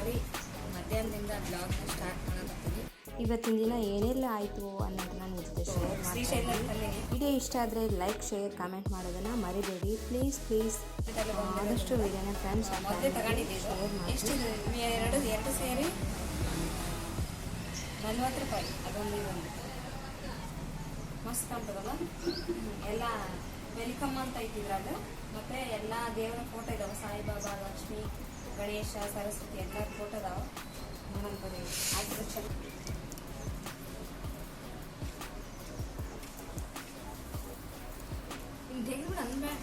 ಬರ್ರಿ ಮಧ್ಯಾಹ್ನದಿಂದ ಬ್ಲಾಗ್ನ ಸ್ಟಾರ್ಟ್ ಮಾಡಕತ್ತೀವಿ ಇವತ್ತಿನ ದಿನ ಏನೆಲ್ಲ ಆಯಿತು ಅನ್ನೋದು ನಾನು ಜೊತೆ ಶೇರ್ ಮಾಡ್ತೀನಿ ವಿಡಿಯೋ ಇಷ್ಟ ಆದರೆ ಲೈಕ್ ಶೇರ್ ಕಾಮೆಂಟ್ ಮಾಡೋದನ್ನು ಮರಿಬೇಡಿ. ಪ್ಲೀಸ್ ಪ್ಲೀಸ್ ಆದಷ್ಟು ವಿಡಿಯೋನ ಫ್ರೆಂಡ್ಸ್ ತಗೊಂಡಿದ್ದೀವಿ ಮಾಡಿ. ಎರಡು ಎರಡು ಸೇರಿ? ನಲ್ವತ್ತು ರೂಪಾಯಿ. ಅದೊಂದು ಮಸ್ತ್ ಕಾಣ್ತದಲ್ಲ? ಎಲ್ಲ ವೆಲ್ಕಮ್ ಅಂತ ಇದ್ದಿದ್ರಾಗ ಮತ್ತೆ ಎಲ್ಲ ದೇವರ ಫೋಟೋ ಇದಾವೆ. ಸಾಯಿಬಾಬಾ ಲಕ್ಷ್ಮಿ. ಗಣೇಶ ಸರಸ್ವತಿ ಎಲ್ಲ ಫೋಟೋ ಅದಾವ. ನೋಡಂತದೆ ಆಯ್ತು ಚಲೋ. ಹಿಂಗೆ ತೆಗೆದ್ಬಿಡು ಅನ್ಬೇಡ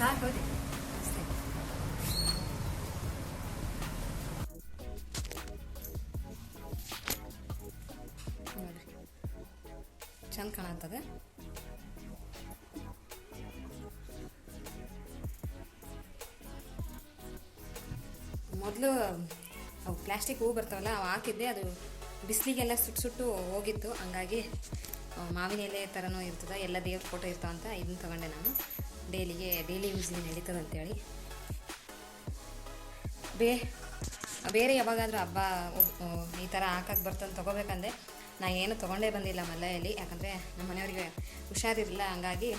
ಸಾಕು ಚಂದ ಮೊದಲು ಅವು ಪ್ಲಾಸ್ಟಿಕ್ ಹೂ ಬರ್ತಾವಲ್ಲ, ಅವು ಹಾಕಿದ್ದೆ, ಅದು ಬಿಸಿಲಿಗೆಲ್ಲ ಸುಟ್ಟು ಸುಟ್ಟು ಹೋಗಿತ್ತು. ಹಂಗಾಗಿ ಮಾವಿನ ಎಲೆ ಥರನೂ ಇರ್ತದೆ, ಎಲ್ಲ ದೇವ್ರ ಫೋಟೋ ಇರ್ತಾವಂತ ಇದನ್ನು ತಗೊಂಡೆ ನಾನು. ಡೈಲಿಗೆ, ಡೈಲಿ ಯೂಸ್ಗೆ ನಡೀತದಂತೇಳಿ. ಬೇ, ಬೇರೆ ಯಾವಾಗಾದರೂ ಹಬ್ಬ ಈ ಥರ ಹಾಕಕ್ಕೆ ಬರ್ತಂದು ತೊಗೋಬೇಕಂದೆ ನಾ ಏನು ತೊಗೊಂಡೇ ಬಂದಿಲ್ಲ ಮಲ್ಲೆಯಲ್ಲಿ. ಯಾಕಂದರೆ ನಮ್ಮ ಮನೆಯವ್ರಿಗೆ ಹುಷಾರಿರಲಿಲ್ಲ, ಹಂಗಾಗಿ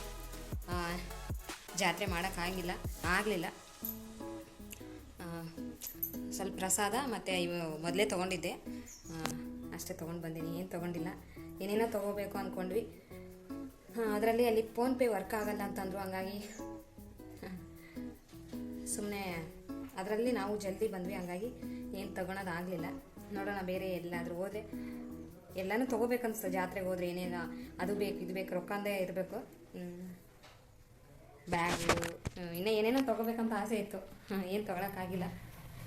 ಜಾತ್ರೆ ಮಾಡೋಕ್ಕಾಗಿಲ್ಲ ಆಗಲಿಲ್ಲ. ಸ್ವಲ್ಪ ಪ್ರಸಾದ ಮತ್ತು ಇವು ಮೊದಲೇ ತೊಗೊಂಡಿದ್ದೆ. ಅಷ್ಟೇ ತೊಗೊಂಡು ಬಂದೀನಿ, ಏನು ತೊಗೊಂಡಿಲ್ಲ. ಏನೇನೋ ತೊಗೋಬೇಕು ಅಂದ್ಕೊಂಡ್ವಿ ಅದರಲ್ಲಿ ಅಲ್ಲಿ ಫೋನ್ಪೇ ವರ್ಕ್ ಆಗಲ್ಲ ಅಂತಂದರು ಹಂಗಾಗಿ. ಸುಮ್ಮನೆ ಅದರಲ್ಲಿ ನಾವು ಜಲ್ದಿ ಬಂದ್ವಿ ಹಂಗಾಗಿ ಏನು ತಗೊಳೋದಾಗಲಿಲ್ಲ. ನೋಡೋಣ ಬೇರೆ ಎಲ್ಲಾದರೂ ಹೋದರೆ. ಎಲ್ಲನೂ ತೊಗೋಬೇಕನ್ನಿಸ್ತು ಜಾತ್ರೆಗೆ ಹೋದರೆ ಏನೇನು ಅದು ಬೇಕು ಇದು ಬೇಕು ರೊಕ್ಕಂದೇ ಇರಬೇಕು. ಬ್ಯಾಗು ಇನ್ನೂ ಏನೇನೋ ತೊಗೋಬೇಕಂತ ಆಸೆ ಇತ್ತು. ಏನು ತೊಗೊಳಕ್ಕಾಗಿಲ್ಲ.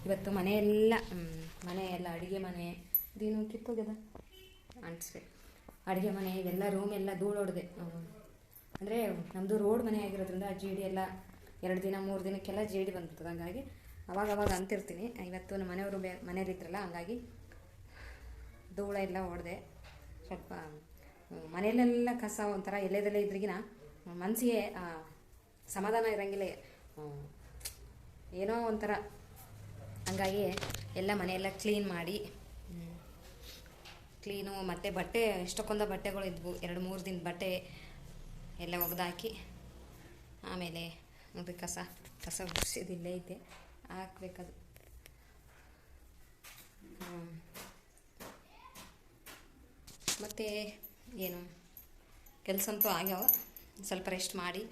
ಇವತ್ತು ಮನೆಯೆಲ್ಲ ಮನೆಯೆಲ್ಲ ಮನೆ ಎಲ್ಲ ಅಡುಗೆ ಮನೆ. ಇದೇನು ಕಿತ್ತೋಗ್ಯದ? ಅಂಟಿಸ್ರಿ ಅಡುಗೆ ಮನೆ ಇವೆಲ್ಲ ರೂಮ್ ಎಲ್ಲ ಧೂಳು ಹೊಡೆದೆ ಅಂದರೆ ನಮ್ಮದು ರೋಡ್ ಮನೆ ಆಗಿರೋದ್ರಿಂದ ಜಿ ಡಿ ಎಲ್ಲ ಎರಡು ದಿನ, ಮೂರು ದಿನಕ್ಕೆಲ್ಲ ಜೇಡಿ ಡಿ ಬಂದ್ಬಿಡ್ತದೆ. ಹಂಗಾಗಿ ಅವಾಗ ಅವಾಗ ಅಂತಿರ್ತೀನಿ. ಇವತ್ತು ನಮ್ಮ ಮನೆಯವರು ಬೇ ಮನೇಲಿದ್ರಲ್ಲ ಹಂಗಾಗಿ ಧೂಳ ಎಲ್ಲ ಹೊಡೆದೆ ಸ್ವಲ್ಪ ಮನೆಯಲ್ಲೆಲ್ಲ ಕಸ ಒಂಥರ ಎಲ್ಲೆದೆಲ್ಲ ಇದ್ರಿಗಿನ ಮನಸ್ಸಿಗೆ ಸಮಾಧಾನ ಇರೋಂಗಿಲ್ಲ. ಏನೋ ಒಂಥರ. ಹಂಗಾಗಿ ಎಲ್ಲ ಮನೆಯೆಲ್ಲ ಕ್ಲೀನ್ ಮಾಡಿ ಕ್ಲೀನು ಮತ್ತು ಬಟ್ಟೆ, ಎಷ್ಟಕ್ಕೊಂದ ಬಟ್ಟೆಗಳು ಇದ್ವು, ಎರಡು ಮೂರು ದಿನದ ಬಟ್ಟೆ ಎಲ್ಲ ಒಗೆದಾಕಿ, ಆಮೇಲೆ ನೋಡಿ ಕಸ ಕಸ ಗುಡಿಸಿದಿಲ್ಲೇ ಐತೆ ಹಾಕ್ಬೇಕದು. ಮತ್ತು ಏನು ಕೆಲಸ ಅಂತೂ ಆಗ್ಯಾವ, ಸ್ವಲ್ಪ ರೆಸ್ಟ್ ಮಾಡಿ.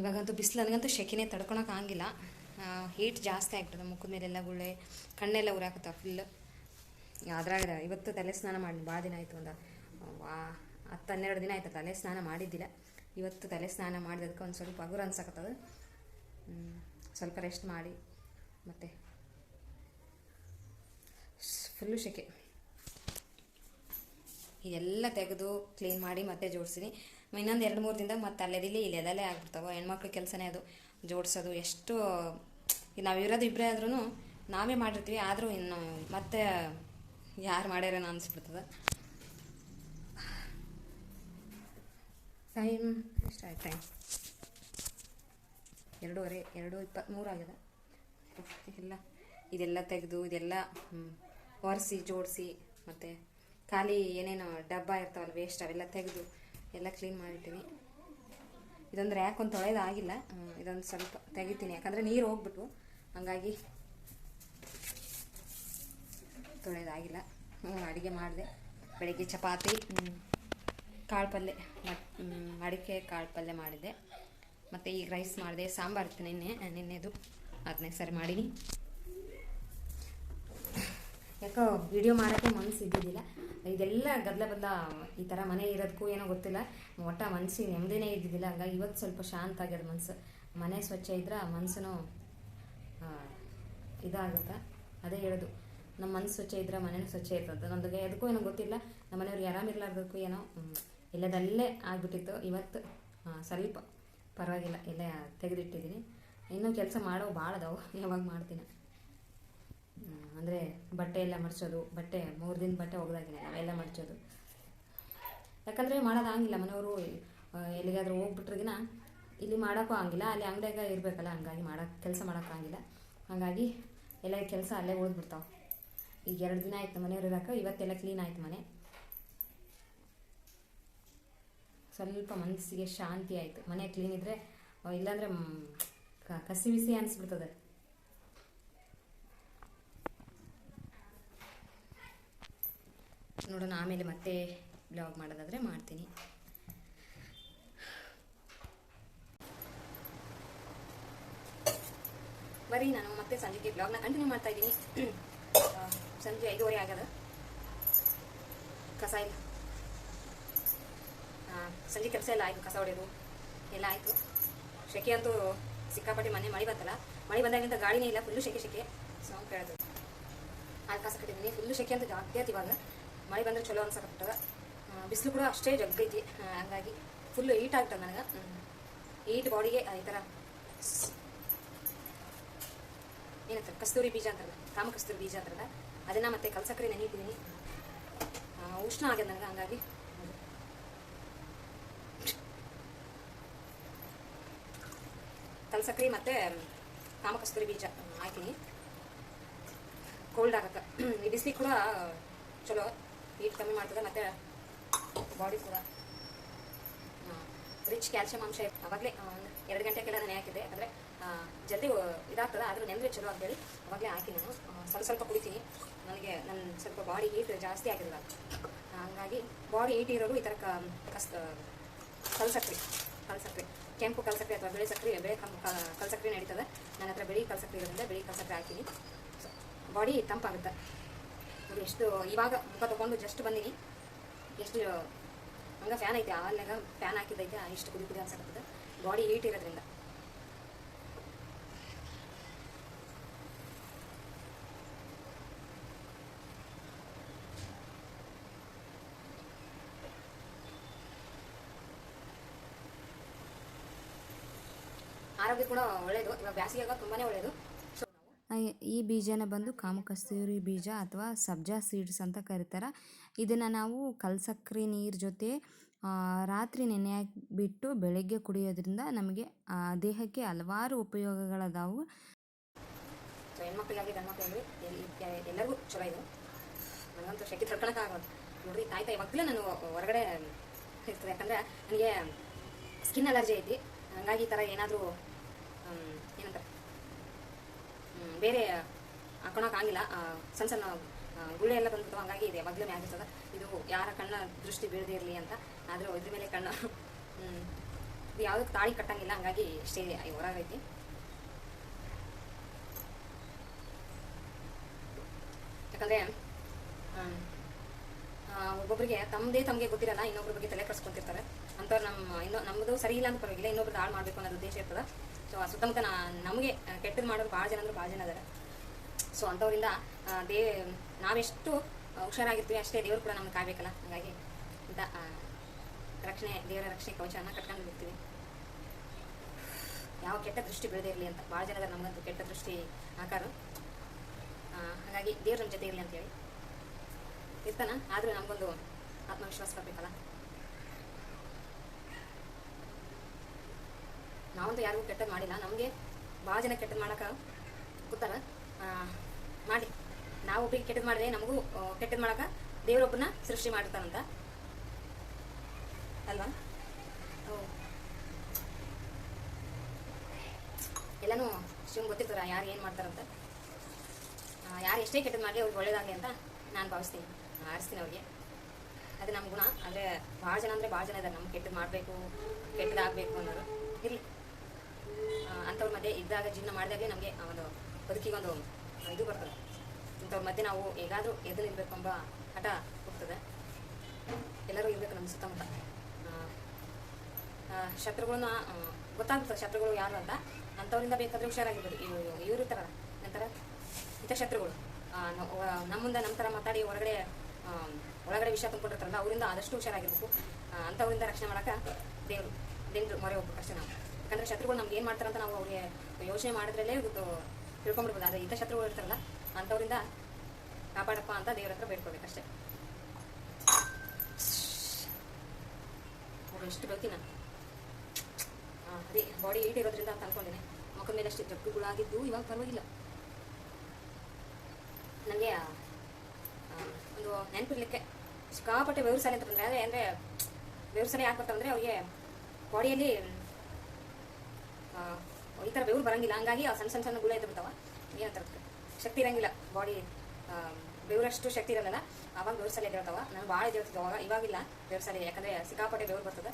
ಇವಾಗಂತೂ ಬಿಸಿಲು, ನನಗಂತೂ ಶೆಕೆನೇ ತಡ್ಕೊಳಕ್ಕಾಗಿಲ್ಲ ಹೀಟ್ ಜಾಸ್ತಿ ಆಗ್ತದೆ ಮುಖದ ಮೇಲೆಲ್ಲ ಗುಳ್ಳೆ, ಕಣ್ಣೆಲ್ಲ ಉರಾಕತ್ತಾವ ಫುಲ್ ಅದ್ರಾಗ ಇವತ್ತು ತಲೆ ಸ್ನಾನ ಮಾಡಿ ಭಾಳ ದಿನ ಆಯಿತು ಒಂದು ವಾ ಹತ್ತು ಹನ್ನೆರಡು ದಿನ ಆಯ್ತು ತಲೆ ಸ್ನಾನ ಮಾಡಿದ್ದಿಲ್ಲ. ಇವತ್ತು ತಲೆ ಸ್ನಾನ ಮಾಡಿದಕ್ಕೆ ಒಂದು ಸ್ವಲ್ಪ ಹಗುರ ಅನ್ಸಕತ್ತದ. ಸ್ವಲ್ಪ ರೆಸ್ಟ್ ಮಾಡಿ ಮತ್ತು ಫುಲ್ಲು ಶೆಕೆ. ಇದೆಲ್ಲ ತೆಗೆದು ಕ್ಲೀನ್ ಮಾಡಿ ಮತ್ತೆ ಜೋಡಿಸಿನಿ. ಇನ್ನೊಂದು ಎರಡು ಮೂರು ದಿನದಾಗ ಮತ್ತೆ ಅಲ್ಲೆದಿಲ್ಲ ಇಲ್ಲಿ ಅದಲ್ಲೇ ಆಗ್ಬಿಡ್ತಾವೆ. ಹೆಣ್ಮಕ್ಳ ಕೆಲಸನೇ ಅದು. ಜೋಡಿಸೋದು ಎಷ್ಟು, ನಾವು ಇರೋದು ಇಬ್ಬರೇ ಆದ್ರೂ ನಾವೇ ಮಾಡಿರ್ತೀವಿ. ಆದರೂ ಇನ್ನು ಮತ್ತೆ ಯಾರು ಮಾಡ್ಯಾರೇನೋ ಅನಿಸ್ಬಿಡ್ತದೆ. ಟೈಮ್ ಎಷ್ಟಾಯ್ತು ಟೈಮ್ ಎರಡೂವರೆ, ಎರಡು ಇಪ್ಪತ್ತ್ಮೂರು ಆಗಿದೆ. ಎಲ್ಲ ಇದೆಲ್ಲ ತೆಗೆದು, ಇದೆಲ್ಲ ಒರೆಸಿ, ಜೋಡಿಸಿ, ಮತ್ತು ಖಾಲಿ ಏನೇನು ಡಬ್ಬ ಇರ್ತಾವಲ್ಲ ವೇಸ್ಟ್ ಅವೆಲ್ಲ ತೆಗೆದು ಎಲ್ಲ ಕ್ಲೀನ್ ಮಾಡಿರ್ತೀನಿ ಇದೊಂದು ರ್ಯಾಕ್ ಒಂದು ತೊಳೆಯೋದಾಗಿಲ್ಲ ಇದೊಂದು ಸ್ವಲ್ಪ ತೆಗಿತೀನಿ. ಯಾಕಂದರೆ ನೀರು ಹೋಗ್ಬಿಟ್ಟು ಹಂಗಾಗಿ ತೊಳೆಯೋದಾಗಿಲ್ಲ ಅಡುಗೆ ಮಾಡಿದೆ. ಬೆಳಿಗ್ಗೆ ಚಪಾತಿ, ಕಾಳು ಪಲ್ಯ ಅಡಿಕೆ ಕಾಳು ಪಲ್ಯ ಮಾಡಿದ್ದೆ. ಮತ್ತು ಈಗ ರೈಸ್ ಮಾಡಿದೆ. ಸಾಂಬಾರು ನಿನ್ನೆ ನಿನ್ನೆದು. ಅದನ್ನೇ ಸರಿ ಮಾಡೀನಿ. ಯಾಕೋ ವಿಡಿಯೋ ಮಾಡೋಕ್ಕೆ ಮನಸ್ಸು ಇದ್ದಿದ್ದಿಲ್ಲ. ಇದೆಲ್ಲ ಗದ್ದಲ ಬದಲ ಈ ಥರ ಮನೆ ಇರೋದಕ್ಕೂ ಏನೋ ಗೊತ್ತಿಲ್ಲ. ಒಟ್ಟ ಮನಸ್ಸಿಗೆ ನೆಮ್ಮದಿನೇ ಇದ್ದಿದ್ದಿಲ್ಲ. ಹಂಗಾಗಿ ಇವತ್ತು ಸ್ವಲ್ಪ ಶಾಂತ ಆಗ್ಯದ ಮನಸ್ಸು ಮನೆ ಸ್ವಚ್ಛ ಇದ್ರೆ ಮನಸ್ಸು ಇದಾಗುತ್ತೆ. ಅದೇ ಹೇಳೋದು. ನಮ್ಮ ಮನಸ್ಸು ಸ್ವಚ್ಛ ಇದ್ರೆ ಮನೇನು ಸ್ವಚ್ಛ ಇರ್ತದೆ. ನನಗೆ ಎದಕ್ಕೂ ಏನೋ ಗೊತ್ತಿಲ್ಲ. ನಮ್ಮ ಮನೆಯವ್ರಿಗೆ ಆರಾಮಿರ್ಲಾರ್ದಕ್ಕೂ ಏನೋ ಎಲ್ಲದಲ್ಲೇ ಆಗಿಬಿಟ್ಟಿತ್ತು. ಇವತ್ತು ಸ್ವಲ್ಪ ಪರವಾಗಿಲ್ಲ. ಎಲ್ಲ ತೆಗೆದಿಟ್ಟಿದ್ದೀನಿ. ಇನ್ನೂ ಕೆಲಸ ಮಾಡೋ ಭಾಳ ಅದಾವು. ಯಾವಾಗ ಮಾಡ್ತೀನಿ. ಅಂದರೆ ಬಟ್ಟೆ ಎಲ್ಲ ಮಡಿಸೋದು. ಬಟ್ಟೆ, ಮೂರು ದಿನ ಬಟ್ಟೆ ಒಗ್ದಾಗಿಲ್ಲ ಅವೆಲ್ಲ ಮಡಿಸೋದು. ಯಾಕಂದರೆ ಮಾಡೋದಾಗಿಲ್ಲ ಮನೆಯವರು ಎಲ್ಲಿಗಾದ್ರೂ ಹೋಗ್ಬಿಟ್ರಿಗಿನ ಇಲ್ಲಿ ಮಾಡೋಕ್ಕೂ ಆಗಿಲ್ಲ ಅಲ್ಲಿ ಅಂಗಡಿಯಾಗ ಇರಬೇಕಲ್ಲ, ಹಂಗಾಗಿ ಮಾಡೋಕ್ಕೆ ಕೆಲಸ ಮಾಡೋಕ್ಕಾಗಿಲ್ಲ ಹಾಗಾಗಿ ಎಲ್ಲ ಕೆಲಸ ಅಲ್ಲೇ ಉಳಿದ್ಬಿಡ್ತಾವೆ. ಈಗ ಎರಡು ದಿನ ಆಯ್ತು ಮನೆ ಇರೋಕೆ ಇವತ್ತೆಲ್ಲ ಕ್ಲೀನ್ ಆಯ್ತು ಮನೆ. ಸ್ವಲ್ಪ ಮನಸ್ಸಿಗೆ ಶಾಂತಿ ಆಯಿತು. ಮನೆ ಕ್ಲೀನ್ ಇದ್ದರೆ ಇಲ್ಲಾಂದರೆ ಕಸಿ ಬಿಸಿ ಅನಿಸ್ಬಿಡ್ತದೆ. ನೋಡೋಣ, ಆಮೇಲೆ ಮತ್ತೆ ಬ್ಲಾಗ್ ಮಾಡೋದಾದರೆ ಮಾಡ್ತೀನಿ. ಬರೀ ನಾನು ಮತ್ತೆ ಸಂಜೆಗೆ ಬ್ಲಾಗ್ನ ಕಂಟಿನ್ಯೂ ಮಾಡ್ತಾ ಇದ್ದೀನಿ. ಸಂಜೆ ಐದೂವರೆ ಆಗ್ಯದ? ಕಸ ಇಲ್ಲ. ಸಂಜೆ ಕೆಲಸ ಎಲ್ಲ ಆಯಿತು, ಕಸ ಹೊಡೆಯೋದು ಎಲ್ಲ ಆಯಿತು. ಸೆಕೆ ಅಂತೂ ಸಿಕ್ಕಾಪಟ್ಟೆ ಮನೆ ಮಳೆ ಬಂತಲ್ಲ, ಮಳೆ ಬಂದಾಗಿಂತ ಗಾಳಿನೇ ಇಲ್ಲ ಫುಲ್ಲು ಸೆಕೆ ಸೆಕೆ ಸಾಂಗ್ ಕೇಳೋದು. ಅಲ್ಲಿ ಕಸ ಕಟ್ಟಿದ್ದೀನಿ ಫುಲ್ಲು ಸೆಕೆ ಅಂತ ಜಾಸ್ತಿ ಆಯ್ತು ಇವಾಗ. ಮಳೆ ಬಂದ್ರೆ ಚಲೋ ಅನ್ಸಕತ್ತದ. ಬಿಸಿಲು ಕೂಡ ಅಷ್ಟೇ ಜಗ್ಗೈತಿ ಹಂಗಾಗಿ ಫುಲ್ಲು ಹೀಟ್ ಆಗ್ತದೆ ನನಗೆ. ಹೀಟ್ ಬಾಡಿಗೆ ಈ ಥರ ಏನಂತಾರೆ? ಕಸ್ತೂರಿ ಬೀಜ ಅಂತಾರಲ್ಲ ಕಾಮ ಕಸ್ತೂರಿ ಬೀಜ ಅಂತಾರಲ್ಲ ಅದನ್ನು ಮತ್ತೆ ಕಲ್ಸಕ್ರೆ ನೆನೀತಿದ್ದೀನಿ ಉಷ್ಣ ಆಗ್ಯದ ನನಗೆ ಹಂಗಾಗಿ. ಕಲ್ಸಕ್ರಿ ಮತ್ತೆ ಕಾಮಕಸ್ತೂರಿ ಬೀಜ ಹಾಕಿನಿ. ಕೋಲ್ಡ್ ಆಗತ್ತೆ ಈ ಕೂಡ ಚಲೋ ಹೀಟ್ ಕಮ್ಮಿ ಮಾಡ್ತದೆ ಮತ್ತೆ ಬಾಡಿ ಕೂಡ ರಿಚ್ ಕ್ಯಾಲ್ಸಿಯಂ ಅಂಶ ಅವಾಗಲೇ ಎರಡು ಗಂಟೆಗೆಲ್ಲ ನೆನೆ ಹಾಕಿದ್ದೆ. ಅಂದರೆ ಜಲ್ದಿ ಇದಾಗ್ತದೆ, ಆದರೂ ನೆಂದರೆ ಚಲೋ ಅಂತೇಳಿ ಅವಾಗಲೇ ಹಾಕಿ ನಾನು. ಸ್ವಲ್ಪ ಸ್ವಲ್ಪ ಕುಡಿತೀನಿ. ನನಗೆ ನನ್ನ ಸ್ವಲ್ಪ ಬಾಡಿ ಹೀಟ್ ಜಾಸ್ತಿ ಆಗಿಲ್ಲ ಹಾಗಾಗಿ ಬಾಡಿ ಹೀಟ್ ಇರೋರು ಈ ಥರ ಕಸ್ ಕಲ್ಸಕ್ರಿ ಕಲ್ಸಕ್ರಿ. ಕೆಂಪು ಕಲ್ಸಕ್ರಿ ಅಥವಾ ಬಿಳಿ ಸಕ್ರಿ, ಬೆಳೆ ಕಂಪು ಕಲ್ಸಕ್ರಿ ನಡೀತದೆ. ನನ್ನ ಹತ್ರ ಬಿಳಿ ಕಲ್ಸಕ್ರಿ ಇರೋದ್ರಿಂದ ಬಿಳಿ ಕಲ್ಸಕ್ರಿ ಹಾಕಿನಿ ಬಾಡಿ ತಂಪಾಗುತ್ತೆ. ಎಷ್ಟು ಇವಾಗ ಮುಖ ತೊಗೊಂಡು ಜಸ್ಟ್ ಬಂದೀನಿ. ಎಷ್ಟು, ಹಂಗೆ ಫ್ಯಾನ್ ಐತೆ ಆಲ್ನಾಗ ಫ್ಯಾನ್ ಹಾಕಿದ್ದೈತೆ, ಇಷ್ಟು ಕುದಿ ಕುದಿ ಅನ್ಸಕತ್ತದೆ. ಬಾಡಿ ಹೀಟ್ ಇರೋದ್ರಿಂದ. ಆರೋಗ್ಯ ಕೂಡ ಒಳ್ಳೆಯದು ಇವಾಗ ಬ್ಯಾಸಿಗೆಗ ತುಂಬಾನೇ ಒಳ್ಳೆಯದು ಈ ಬೀಜನ ಬಂದು ಕಾಮಕಸ್ತೂರಿ ಬೀಜ ಅಥವಾ ಸಬ್ಜಾ ಸೀಡ್ಸ್ ಅಂತ ಕರೀತಾರೆ. ಇದನ್ನು ನಾವು ಕಲ್ಸಕ್ರಿ ನೀರು ಜೊತೆ ರಾತ್ರಿ ನೆನೆ ಬಿಟ್ಟು ಬೆಳಗ್ಗೆ ಕುಡಿಯೋದ್ರಿಂದ ನಮಗೆ ದೇಹಕ್ಕೆ ಹಲವಾರು ಉಪಯೋಗಗಳದಾವು. ಸೊ ಗಂಡು ಮಕ್ಳಿಗಾಗಲಿ ಎಲ್ಲರಿಗೂ ಚಲೋ ಇದು. ನನಗಂತೂ ಶಕ್ತಿ ತಡ್ಕೊಳಕ್ಕಾಗೋದು ನೋಡ್ರಿ ತಾಯ್ತಾ ಇವಾಗಲೂ ನಾನು ಹೊರಗಡೆ ಇರ್ತದೆ. ಯಾಕಂದರೆ ನನಗೆ ಸ್ಕಿನ್ ಅಲರ್ಜಿ ಐತಿ. ಹಾಗಾಗಿ ಈ ಥರ ಏನಾದರೂ ಏನಂತಾರೆ ಬೇರೆ ಹಾಕೊಳಕ್ ಆಗಿಲ್ಲ. ಸಣ್ಣ ಸಣ್ಣ ಗುಳ್ಳೆ ಎಲ್ಲ ಬಂದ್ಬಿಟ್ಟು ಹಂಗಾಗಿ ಇದೆ. ಮೊದಲನೇ ಆಗಿರ್ತದೆ. ಇದು ಯಾರ ಕಣ್ಣ ದೃಷ್ಟಿ ಬೀಳದೇ ಇರಲಿ ಅಂತ. ಆದರೂ ಇದ್ರ ಮೇಲೆ ಕಣ್ಣು ಇದು ಯಾವುದಕ್ಕೆ ತಾಳಿ ಕಟ್ಟಂಗಿಲ್ಲ. ಹಂಗಾಗಿ ಇಷ್ಟೇ ಹೊರಗೈತಿ ಯಾಕಂದ್ರೆ ಒಬ್ಬೊಬ್ಬರಿಗೆ ತಮ್ಮದೇ ತಮಗೆ ಗೊತ್ತಿರಲ್ಲ ಇನ್ನೊಬ್ಬರ ಬಗ್ಗೆ ತಲೆ ಕೆಡಿಸ್ಕೊಂತಿರ್ತಾರೆ. ಅಂಥವ್ರು ನಮ್ಮ, ಇನ್ನೊ ನಮ್ಮದು ಸರಿ ಇಲ್ಲ ಅಂತ ಪರವಾಗಿಲ್ಲ, ಇನ್ನೊಬ್ರದ್ದು ಹಾಳು ಮಾಡಬೇಕು ಅನ್ನೋದು ಉದ್ದೇಶ ಇರ್ತದೆ. ಸೊ ಸುತ್ತಮುತ್ತ ನಮಗೆ ಕೆಟ್ಟದ್ದು ಮಾಡೋರು ಭಾಳ ಜನ ಅಂದ್ರೆ ಭಾಳ ಜನ ಅದಾರ. ಸೊ ಅಂಥವ್ರಿಂದ ದೇ ನಾವೆಷ್ಟು ಹುಷಾರಾಗಿರ್ತೀವಿ ಅಷ್ಟೇ ದೇವರು ಕೂಡ ನಮ್ಗೆ ಕಾಯ್ಬೇಕಲ್ಲ. ಹಾಗಾಗಿ ಆ, ರಕ್ಷಣೆ ದೇವರ ರಕ್ಷಣೆ ಕವಚವನ್ನು ಕಟ್ಕೊಂಡು ಬಿಡ್ತೀವಿ ಯಾವ ಕೆಟ್ಟ ದೃಷ್ಟಿ ಬೆಳೆದೇ ಇರಲಿ ಅಂತ. ಭಾಳ ಜನ ನಮಗಂತೂ ಕೆಟ್ಟ ದೃಷ್ಟಿ ಹಾಕಾರು ಹಾಗಾಗಿ ದೇವ್ರ ನಮ್ಮ ಜೊತೆ ಇರಲಿ ಅಂತೇಳಿ. ಇರ್ತಾನ? ಆದರೂ ನಮಗೊಂದು ಆತ್ಮವಿಶ್ವಾಸ ಬರಬೇಕಲ್ಲ ನಾವಂತೂ ಯಾರಿಗೂ ಕೆಟ್ಟದ್ದು ಮಾಡಿಲ್ಲ. ನಮಗೆ ಭಾಳ ಜನ ಕೆಟ್ಟದ್ದು ಮಾಡೋಕೆ ಕೂತಾರ ಮಾಡಿ. ನಾವು ಒಬ್ರಿಗೆ ಕೆಟ್ಟದ್ದು ಮಾಡಿದ್ರೆ ನಮಗೂ ಕೆಟ್ಟದ್ದು ಮಾಡೋಕೆ ದೇವರೊಬ್ಬನ ಸೃಷ್ಟಿ ಮಾಡಿರ್ತಾನಂತ ಅಲ್ವಾ. ಎಲ್ಲನೂ ಶಿವಂಗೆ ಗೊತ್ತಿರ್ತಾರ ಯಾರು ಏನು ಮಾಡ್ತಾರಂತ. ಯಾರು ಎಷ್ಟೇ ಕೆಟ್ಟದ್ದು ಮಾಡಲಿ ಅವ್ರಿಗೆ ಒಳ್ಳೇದಾಗಲಿ ಅಂತ ನಾನು ಭಾವಿಸ್ತೀನಿ. ಆರಿಸ್ತೀನಿ ಅವ್ರಿಗೆ. ಅದು ನಮ್ಮ ಗುಣ. ಅಂದರೆ ಭಾಳ ಜನ ಅಂದರೆ ಭಾಳ ಜನ ಇದ್ದಾರೆ ನಮ್ಗೆ ಕೆಟ್ಟದ್ದು ಮಾಡಬೇಕು, ಕೆಟ್ಟದಾಗಬೇಕು ಅನ್ನೋದು ಇರಲಿ. ಮಧ್ಯೆ ಇದ್ದಾಗ ಜೀವನ ಮಾಡಿದಾಗೆ ನಮಗೆ ಒಂದು ಬದುಕಿಗೊಂದು ಇದು ಬರ್ತದೆ. ಇಂಥವ್ರ ಮಧ್ಯೆ ನಾವು ಹೇಗಾದರೂ ಎದ್ದು ನಿಲ್ಬೇಕು ಎಂಬ ಹಠ ಹೋಗ್ತದೆ ಎಲ್ಲರೂ ಇರಬೇಕು ನಮ್ಮ ಸುತ್ತಮುತ್ತ. ಶತ್ರುಗಳನ್ನ ಗೊತ್ತಾಗ್ತದೆ ಶತ್ರುಗಳು ಯಾರು ಅಂತ. ಅಂಥವ್ರಿಂದ ಬೇಕಾದ್ರೆ ಹುಷಾರಾಗಿರ್ಬೋದು. ಇವರು ಇರ್ತಾರಲ್ಲ, ನಂತರ ಇಂಥ ಶತ್ರುಗಳು. ನಮ್ಮಿಂದ ನಮ್ಮ ಥರ ಮಾತಾಡಿ ಹೊರಗಡೆ ಒಳಗಡೆ ವಿಷಯ ತುಂಬಿಟ್ಟಿರ್ತಾರಲ್ಲ ಅವರಿಂದ ಆದಷ್ಟು ಹುಷಾರಾಗಿರ್ಬೇಕು. ಅಂಥವ್ರಿಂದ ರಕ್ಷಣೆ ಮಾಡೋಕೆ ದೇವರು, ದೇವ್ರು ಮೊರೆ ಹೋಗ್ಬೇಕು ಅಷ್ಟೇ ನಾವು. ಯಾಕಂದರೆ ಶತ್ರುಗಳು ನಮ್ಗೆ ಏನು ಮಾಡ್ತಾರಂತ ನಾವು ಅವ್ರಿಗೆ ಯೋಚನೆ ಮಾಡಿದ್ರಲ್ಲೇ ಗೊತ್ತು ತಿಳ್ಕೊಂಡ್ಬಿಡ್ಬೋದು. ಆದರೆ ಇಂಥ ಶತ್ರುಗಳು ಇರ್ತಾರಲ್ಲ, ಅಂಥವ್ರಿಂದ ಕಾಪಾಡಪ್ಪ ಅಂತ ದೇವ್ರ ಹತ್ರ ಬೇಡ್ಕೋಬೇಕಷ್ಟೇ. ಅಷ್ಟೇ ಎಷ್ಟು ನಾನು. ಅದೇ ಬಾಡಿ ಏಟ್ ಇರೋದ್ರಿಂದ ಅಂತ ಅನ್ಕೊಂಡಿನಿ. ಮುಖದ ಮೇಲೆ ಅಷ್ಟು ಜಗ್ಗುಗಳಾಗಿದ್ದು ಇವಾಗ ಪರವಾಗಿಲ್ಲ. ನನಗೆ ಒಂದು ನೆನಪಿರ್ಲಿಕ್ಕೆ ಸಿಕ್ಕಾಪಟ್ಟೆ ಬೆವರು ಅಂತ ಬಂದರೆ ಅಂದರೆ ಬೆವರು ಯಾಕೆ ಅವ್ರಿಗೆ ಬಾಡಿಯಲ್ಲಿ ಈ ಥರ ಬೆವರು ಬರಂಗಿಲ್ಲ. ಹಂಗಾಗಿ ಆ ಸಣ್ಣ ಸಣ್ಣ ಸಣ್ಣ ಗುಳ ಎದ್ದು ಬಿಡ್ತಾವ. ಏನಂತ ಶಕ್ತಿ ಇರಂಗಿಲ್ಲ ಬಾಡಿ ಬೆವರಷ್ಟು ಶಕ್ತಿ ಇರಲ್ಲ ಅವಾಗ ಬೆವರು ಸಲ ಎದ್ದೇಳ್ತಾವ. ನಾನು ಭಾಳ ಎದ್ದಿರ್ತಿದ್ದೆ ಅವಾಗ. ಇವಾಗಿಲ್ಲ ಬೆವರು ಸಾಲೆ. ಯಾಕಂದರೆ ಸಿಕ್ಕಾಪಟ್ಟೆ ಬೆವರು ಬರ್ತದೆ.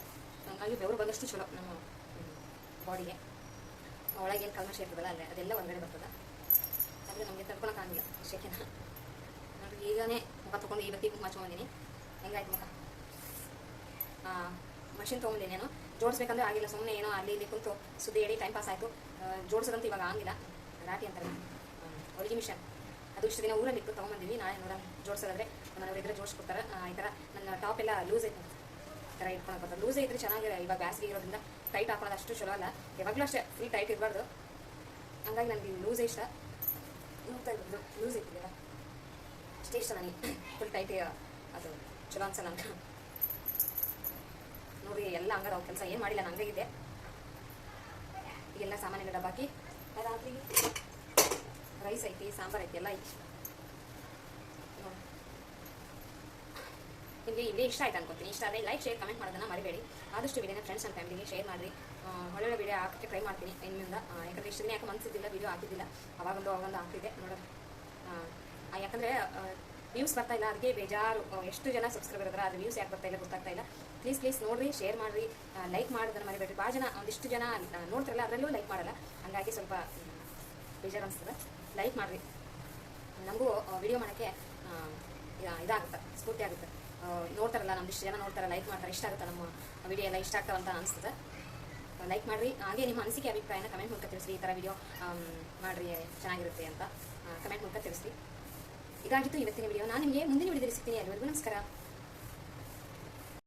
ಹಂಗಾಗಿ ಬೆವರು ಬಂದಷ್ಟು ಚಲೋ ನಮ್ಮ ಬಾಡಿಗೆ ಒಳಗೆ ಏನು ಕಲ್ಮಶ ಇರ್ತದಲ್ಲ ಅಲ್ಲೇ, ಅದೆಲ್ಲ ಒಂದೆಡೆ ಬರ್ತದೆ. ಆದರೆ ನಮಗೆ ತಡ್ಕೊಳಕ್ಕಾಗಿಲ್ಲ ಶಕ್ತಿನ. ನೋಡಿ ಈಗನೇ ಮುಖ ತೊಗೊಂಡು ಇವತ್ತಿಗೆ ಹಚ್ಕೊಂಡಿನಿ ಹೆಂಗಾಯ್ತು ಮುಖ? ಮಷಿನ್ ತೊಗೊಂಡಿನಿ ನಾನು. ಜೋಡಿಸ್ಬೇಕಂದ್ರೆ ಆಗಿಲ್ಲ ಸುಮ್ಮನೆ ಏನೋ ಅಲ್ಲಿ ಇಲ್ಲಿ ಕುಂತು ಸುದ್ದಿ ಹೇಳಿ ಟೈಮ್ ಪಾಸ್ ಆಯಿತು. ಜೋಡಿಸೋದಂತ ಇವಾಗ ಆಗಿಲ್ಲ. ರಾಟಿ ಅಂತಾರೆ. ಹೊಲಿಗೆ ಮಿಷನ್ ಅದು ಇಷ್ಟು ದಿನ ಊರಲ್ಲಿ ಇತ್ತು ತೊಗೊಂಬಂದಿವಿ ನಾಳೆ ಏನೋ ಜೋಡಿಸೋದಾದ್ರೆ ಮನೆಯವ್ರು ಇದ್ರೆ ಜೋಡಿಸ್ಕೊಡ್ತಾರೆ. ಈ ಥರ ನನ್ನ ಟಾಪ್ ಎಲ್ಲ ಲೂಸ್ ಐತೆ. ಥರ ಇಟ್ಕೊಳಕ್ಕೆ ಬರ್ತದೆ. ಲೂಸ್ ಇದ್ರೆ ಚೆನ್ನಾಗಿ ಇವಾಗ ಬ್ಯಾಸಿಗೆ ಇರೋದ್ರಿಂದ. ಟೈಟ್ ಹಾಕೊಳ್ಳೋದು ಅಷ್ಟು ಚಲೋ ಅಲ್ಲ. ಯಾವಾಗಲೂ ಅಷ್ಟೇ ಫುಲ್ ಟೈಟ್ ಇರಬಾರ್ದು. ಹಂಗಾಗಿ ನನಗೆ ಲೂಸ್ ಇಷ್ಟ. ನೋಡ್ತಾ ಲೂಸ್ ಇತ್ತು ಅಷ್ಟೇ ಇಷ್ಟ ನನಗೆ. ಫುಲ್ ಟೈಟ್ ಅದು. ಚಲೋ ಅನ್ಸಲ್ಲ ನನಗೆ ನೋಡಿ ಎಲ್ಲ ಹಂಗಾರ ಅವ್ರ ಕೆಲಸ ಏನು ಮಾಡಿಲ್ಲ ನಾನು ಇದೆ. ಈಗೆಲ್ಲ ಸಾಮಾನ್ಯ ಡಬ್ಬಾಕಿ. ರಾತ್ರಿ ರೈಸ್ ಐತಿ ಸಾಂಬಾರ್ ಐತಿ ಎಲ್ಲ ಐತಿ. ನಿಮಗೆ ಇಷ್ಟ ಆಯ್ತು ಅನ್ಕೋತೀನಿ. ಇಷ್ಟ ಆದರೆ ಲೈಕ್ ಶೇರ್ ಕಮೆಂಟ್ ಮಾಡೋದನ್ನ ಮರಿಬೇಡಿ. ಆದಷ್ಟು ವಿಡಿಯೋನ ಫ್ರೆಂಡ್ಸ್ ಆ್ಯಂಡ್ ಫ್ಯಾಮಿಲಿಗೆ ಶೇರ್ ಮಾಡಿ ಒಳ್ಳೊಳ್ಳೆ ವಿಡಿಯೋ ಹಾಕಕ್ಕೆ ಟ್ರೈ ಮಾಡ್ತೀನಿ. ಇನ್ಮಿಂದ ಆ, ಯಾಕಂದ್ರೆ ಇಷ್ಟು ದಿನ ಯಾಕೆ ಮನಸ್ಸಿದ್ದಿಲ್ಲ ವಿಡಿಯೋ ಹಾಕಿದ್ದಿಲ್ಲ. ಅವಾಗೊಂದು ಅವಾಗೊಂದು ಹಾಕಿದ್ದೆ ಆ, ಯಾಕಂದ್ರೆ ವ್ಯೂಸ್ ಬರ್ತಾ ಇಲ್ಲ ಅದಕ್ಕೆ ಬೇಜಾರು. ಎಷ್ಟು ಜನ ಸಬ್ಸ್ಕ್ರೈಬರ್ ಇದ್ದಾರೆ ಅದು ವ್ಯೂಸ್ ಯಾಕೆ ಬರ್ತಾ ಇಲ್ಲ ಗೊತ್ತಾಗ್ತಾ ಇಲ್ಲ. ಪ್ಲೀಸ್ ಪ್ಲೀಸ್ ನೋಡ್ರಿ ಶೇರ್ ಮಾಡಿರಿ ಲೈಕ್ ಮಾಡೋದನ್ನ ಮರಿಬೇಡ್ರಿ. ಭಾಳ ಜನ, ಒಂದಿಷ್ಟು ಜನ ನೋಡ್ತಾರಲ್ಲ, ಅದರಲ್ಲೂ ಲೈಕ್ ಮಾಡಲ್ಲ. ಹಂಗಾಗಿ ಸ್ವಲ್ಪ ಬೇಜಾರು ಅನಿಸ್ತದೆ. ಲೈಕ್ ಮಾಡಿರಿ. ನಮಗೂ ವಿಡಿಯೋ ಮಾಡೋಕ್ಕೆ ಇದಾಗುತ್ತೆ, ಸ್ಫೂರ್ತಿ ಆಗುತ್ತೆ. ನೋಡ್ತಾರಲ್ಲ ನಮ್ದಿಷ್ಟು ಜನ ನೋಡ್ತಾರೆ ಲೈಕ್ ಮಾಡ್ತಾರೆ, ಇಷ್ಟ ಆಗುತ್ತೆ ನಮ್ಮ ವಿಡಿಯೋ ಎಲ್ಲ, ಇಷ್ಟ ಆಗ್ತಾವ ಅಂತ ಅನಿಸ್ತದೆ. ಲೈಕ್ ಮಾಡಿರಿ. ಹಾಗೆ ನಿಮ್ಮ ಅನಿಸಿಕೆ, ಅಭಿಪ್ರಾಯನ ಕಮೆಂಟ್ ಮೂಲಕ ತಿಳಿಸಿ ಈ ಥರ ವಿಡಿಯೋ ಮಾಡಿರಿ, ಚೆನ್ನಾಗಿರುತ್ತೆ ಅಂತ ಕಮೆಂಟ್ ಮೂಲಕ ತಿಳಿಸಿ ಇದಾಗಿತ್ತು ಇವತ್ತಿನ ವಿಡಿಯೋ ನಾನು ನಿಮಗೆ ಮುಂದಿನ ವಿಡಿಯೋದಲ್ಲಿ ಸಿಗ್ತೀನಿ. ಎಲ್ಲರಿಗೂ ನಮಸ್ಕಾರ.